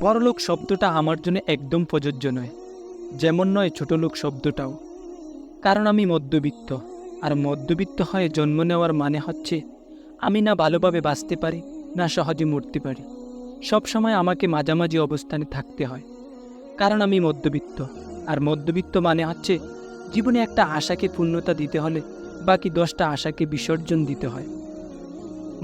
বড়লোক শব্দটা আমার জন্য একদম প্রযোজ্য নয়, যেমন নয় ছোট লোক শব্দটাও। কারণ আমি মধ্যবিত্ত, আর মধ্যবিত্ত হয়ে জন্ম নেওয়ার মানে হচ্ছে আমি না ভালোভাবে বাঁচতে পারি, না সহজে মরতে পারি। সব সময় আমাকে মাঝামাঝি অবস্থানে থাকতে হয়। কারণ আমি মধ্যবিত্ত, আর মধ্যবিত্ত মানে হচ্ছে জীবনে একটা আশাকে পূর্ণতা দিতে হলে বাকি দশটা আশাকে বিসর্জন দিতে হয়।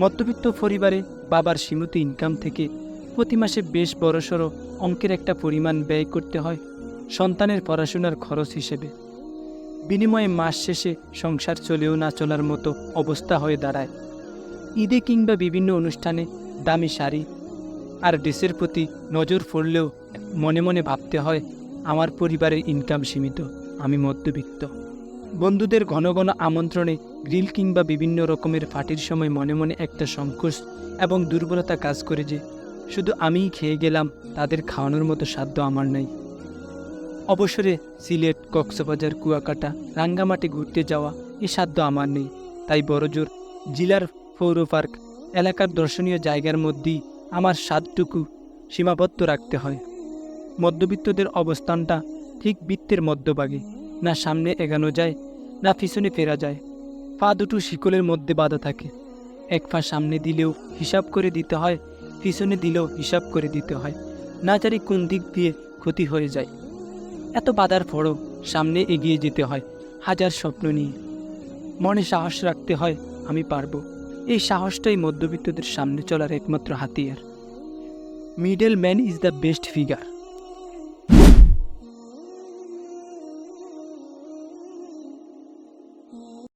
মধ্যবিত্ত পরিবারে বাবার সীমিত ইনকাম থেকে প্রতি মাসে বেশ বড়সড় অঙ্কের একটা পরিমাণ ব্যয় করতে হয় সন্তানের পড়াশোনার খরচ হিসেবে। বিনিময়ে মাস শেষে সংসার চলেও না চলার মতো অবস্থা হয়ে দাঁড়ায়। ঈদে কিংবা বিভিন্ন অনুষ্ঠানে দামি শাড়ি আর ড্রেসের প্রতি নজর পড়লেও মনে মনে ভাবতে হয়, আমার পরিবারের ইনকাম সীমিত, আমি মধ্যবিত্ত। বন্ধুদের ঘন ঘন আমন্ত্রণে গ্রিল কিংবা বিভিন্ন রকমের ফাটির সময় মনে মনে একটা সংকোচ এবং দুর্বলতা কাজ করে যে শুধু আমিই খেয়ে গেলাম, তাদের খাওয়ানোর মতো সাধ্য আমার নেই। অবসরে সিলেট, কক্সবাজার, কুয়াকাটা, রাঙ্গামাটি ঘুরতে যাওয়া, এ সাধ্য আমার নেই। তাই বড়জোর জেলার পৌর পার্ক এলাকার দর্শনীয় জায়গার মধ্যেই আমার স্বাদটুকু সীমাবদ্ধ রাখতে হয়। মধ্যবিত্তদের অবস্থানটা ঠিক বৃত্তের মধ্যভাগে, না সামনে এগানো যায়, না পিছনে ফেরা যায়। পা দুটো শিকলের মধ্যে বাঁধা থাকে। এক পা সামনে দিলেও হিসাব করে দিতে হয় পিছনে দিলেও হিসাব করে দিতে হয়। না জানি কোন দিক দিয়ে ক্ষতি হয়ে যায়। এত বাধার পরও সামনে এগিয়ে যেতে হয়, হাজার স্বপ্ন নিয়ে। মনে সাহস রাখতে হয়, আমি পারব। এই সাহসটাই মধ্যবিত্তদের সামনে চলার একমাত্র হাতিয়ার। Middle man is the best figure.